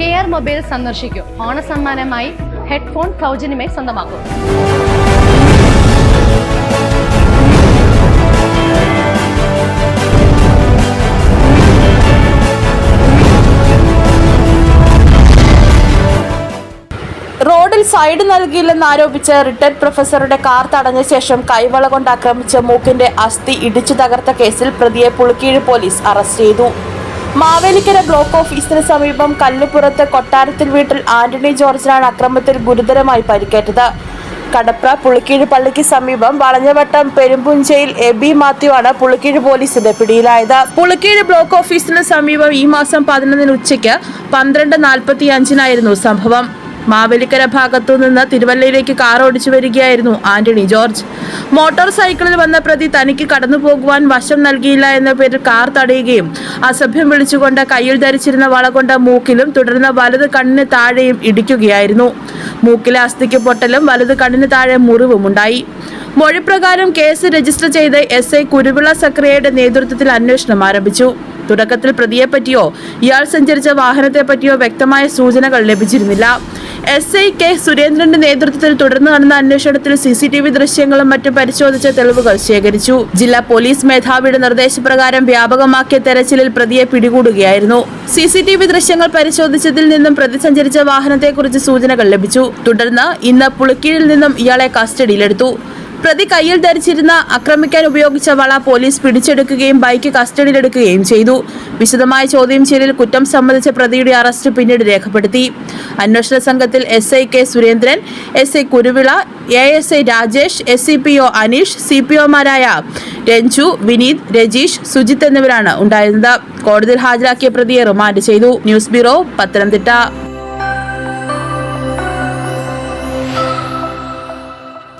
K R mobile സന്ദർശിക്കൂ. ഓണസമ്മാനമായി headphone സൗജന്യമായി സ്വന്തമാക്കും. റോഡിൽ സൈഡ് നൽകിയില്ലെന്ന് ആരോപിച്ച് റിട്ടയർഡ് പ്രൊഫസറുടെ കാർ തടഞ്ഞ ശേഷം കൈവള കൊണ്ട് ആക്രമിച്ച മൂക്കിന്റെ അസ്ഥി ഇടിച്ചു തകർത്ത കേസിൽ പ്രതിയെ പുളിക്കീഴ് പോലീസ് അറസ്റ്റ് ചെയ്തു. മാവേലിക്കര ബ്ലോക്ക് ഓഫീസിന് സമീപം കല്ലുപുറത്ത് കൊട്ടാരത്തിൽ വീട്ടിൽ ആന്റണി ജോർജിനാണ് അക്രമത്തിൽ ഗുരുതരമായി പരിക്കേറ്റത്. കടപ്ര പുളിക്കീഴ് പള്ളിക്ക് സമീപം വളഞ്ഞവട്ടം പെരുമ്പുഞ്ചയിൽ എബി മാത്യു ആണ് പുളിക്കീഴ് പോലീസിന്റെ പിടിയിലായത്. പുളിക്കീഴ് ബ്ലോക്ക് ഓഫീസിന് സമീപം ഈ മാസം പതിനൊന്നിന് ഉച്ചയ്ക്ക് പന്ത്രണ്ട് നാൽപ്പത്തി അഞ്ചിനായിരുന്നു സംഭവം. മാവേലിക്കര ഭാഗത്തു നിന്ന് തിരുവല്ലയിലേക്ക് കാർ ഓടിച്ചു വരികയായിരുന്നു ആന്റണി ജോർജ്. മോട്ടോർ സൈക്കിളിൽ വന്ന പ്രതി തനിക്ക് കടന്നു പോകുവാൻ വശം നൽകിയില്ല എന്ന പേരിൽ കാർ തടയുകയും അസഭ്യം വിളിച്ചുകൊണ്ട് കയ്യിൽ ധരിച്ചിരുന്ന വള കൊണ്ട് മൂക്കിലും തുടർന്ന് വലത് കണ്ണിന് താഴെയും ഇടിക്കുകയായിരുന്നു. മൂക്കിലെ അസ്ഥിക്ക് പൊട്ടലും വലത് കണ്ണിന് താഴെ മുറിവും ഉണ്ടായി. മൊഴിപ്രകാരം കേസ് രജിസ്റ്റർ ചെയ്ത് എസ് ഐ കുരുവിള സക്രിയയുടെ നേതൃത്വത്തിൽ അന്വേഷണം ആരംഭിച്ചു. തുടക്കത്തിൽ പ്രതിയെപ്പറ്റിയോ ഇയാൾ സഞ്ചരിച്ച വാഹനത്തെപ്പറ്റിയോ വ്യക്തമായ സൂചനകൾ ലഭിച്ചിരുന്നില്ല. എസ് ഐ കെ സുരേന്ദ്രന്റെ നേതൃത്വത്തിൽ തുടർന്ന് നടന്ന അന്വേഷണത്തിൽ സി സി ടി വി ദൃശ്യങ്ങളും മറ്റും പരിശോധിച്ച തെളിവുകൾ ശേഖരിച്ചു. ജില്ലാ പോലീസ് മേധാവിയുടെ നിർദ്ദേശപ്രകാരം വ്യാപകമാക്കിയ തെരച്ചിലിൽ പ്രതിയെ പിടികൂടുകയായിരുന്നു. സി സി ടി വി ദൃശ്യങ്ങൾ പരിശോധിച്ചതിൽ നിന്നും പ്രതി സഞ്ചരിച്ച വാഹനത്തെക്കുറിച്ച് സൂചനകൾ ലഭിച്ചു. തുടർന്ന് ഇന്ന് പുളിക്കീഴിൽ നിന്നും ഇയാളെ കസ്റ്റഡിയിലെടുത്തു. പ്രതി കയ്യിൽ ധരിച്ചിരുന്ന ആക്രമിക്കാൻ ഉപയോഗിച്ച വള പോലീസ് പിടിച്ചെടുക്കുകയും ബൈക്ക് കസ്റ്റഡിയിലെടുക്കുകയും ചെയ്തു. വിശദമായ ചോദ്യം ചെയ്യലിൽ കുറ്റം സംബന്ധിച്ച പ്രതിയുടെ അറസ്റ്റ് പിന്നീട് രേഖപ്പെടുത്തി. അന്വേഷണ സംഘത്തിൽ S I K Surendran S I Kuruvila A S I Rajesh S C P O Aneesh C P ഒമാരായ Ranju Vineeth Rajeesh Sujith എന്നിവരാണ് ഉണ്ടായിരുന്നത്. കോടതിയിൽ ഹാജരാക്കിയ പ്രതിയെ റിമാൻഡ് ചെയ്തു. News bureau Pathanamthitta.